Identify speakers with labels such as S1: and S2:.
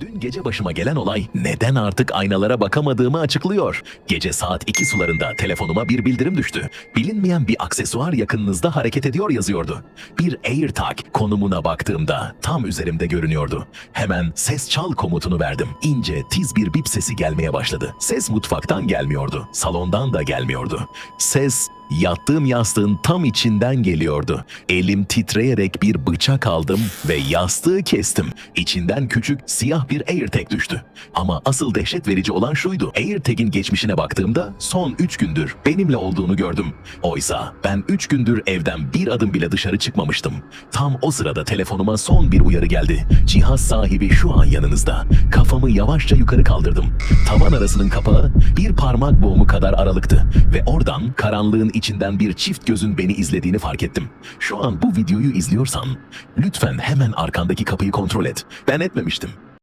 S1: Dün gece başıma gelen olay neden artık aynalara bakamadığımı açıklıyor. Gece saat 2 sularında telefonuma bir bildirim düştü. Bilinmeyen bir aksesuar yakınınızda hareket ediyor yazıyordu. Bir AirTag konumuna baktığımda tam üzerimde görünüyordu. Hemen ses çal komutunu verdim. İnce, tiz bir bip sesi gelmeye başladı. Ses mutfaktan gelmiyordu. Salondan da gelmiyordu. Ses Yattığım yastığın tam içinden geliyordu. Elim titreyerek bir bıçak aldım ve yastığı kestim. İçinden küçük siyah bir AirTag düştü. Ama asıl dehşet verici olan şuydu. AirTag'in geçmişine baktığımda son 3 gündür benimle olduğunu gördüm. Oysa ben 3 gündür evden bir adım bile dışarı çıkmamıştım. Tam o sırada telefonuma son bir uyarı geldi. Cihaz sahibi şu an yanınızda. Kafamı yavaşça yukarı kaldırdım. Tavan arasının kapağı bir parmak boğumu kadar aralıktı ve oradan karanlığın içinden bir çift gözün beni izlediğini fark ettim. Şu an bu videoyu izliyorsan lütfen hemen arkandaki kapıyı kontrol et. Ben etmemiştim.